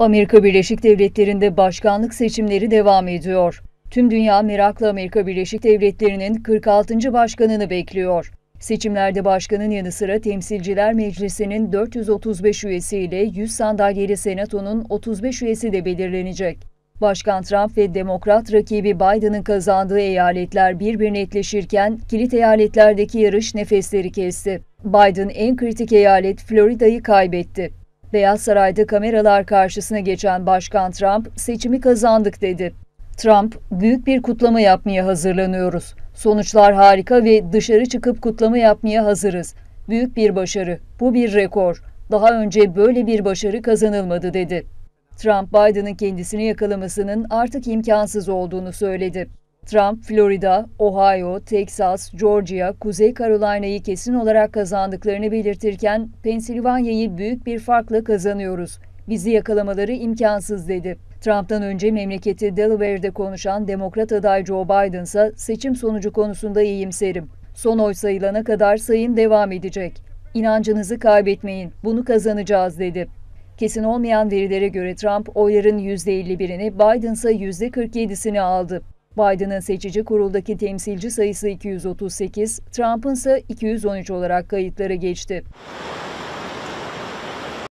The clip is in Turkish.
Amerika Birleşik Devletleri'nde başkanlık seçimleri devam ediyor. Tüm dünya merakla Amerika Birleşik Devletleri'nin 46. başkanını bekliyor. Seçimlerde başkanın yanı sıra Temsilciler Meclisi'nin 435 üyesiyle 100 sandalyeli Senato'nun 35 üyesi de belirlenecek. Başkan Trump ve Demokrat rakibi Biden'ın kazandığı eyaletler bir netleşirken kilit eyaletlerdeki yarış nefesleri kesti. Biden en kritik eyalet Florida'yı kaybetti. Beyaz Saray'da kameralar karşısına geçen Başkan Trump seçimi kazandık dedi. Trump, büyük bir kutlama yapmaya hazırlanıyoruz. Sonuçlar harika ve dışarı çıkıp kutlama yapmaya hazırız. Büyük bir başarı. Bu bir rekor. Daha önce böyle bir başarı kazanılmadı dedi. Trump, Biden'ın kendisini yakalamasının artık imkansız olduğunu söyledi. Trump, Florida, Ohio, Texas, Georgia, Kuzey Carolina'yı kesin olarak kazandıklarını belirtirken Pensilvanya'yı büyük bir farkla kazanıyoruz. Bizi yakalamaları imkansız dedi. Trump'tan önce memleketi Delaware'de konuşan Demokrat aday Joe Biden ise seçim sonucu konusunda iyimserim. Son oy sayılana kadar sayım devam edecek. İnancınızı kaybetmeyin, bunu kazanacağız dedi. Kesin olmayan verilere göre Trump oyların %51'ini, Biden ise %47'sini aldı. Biden'ın seçici kuruldaki temsilci sayısı 238, Trump'ın ise 213 olarak kayıtlara geçti.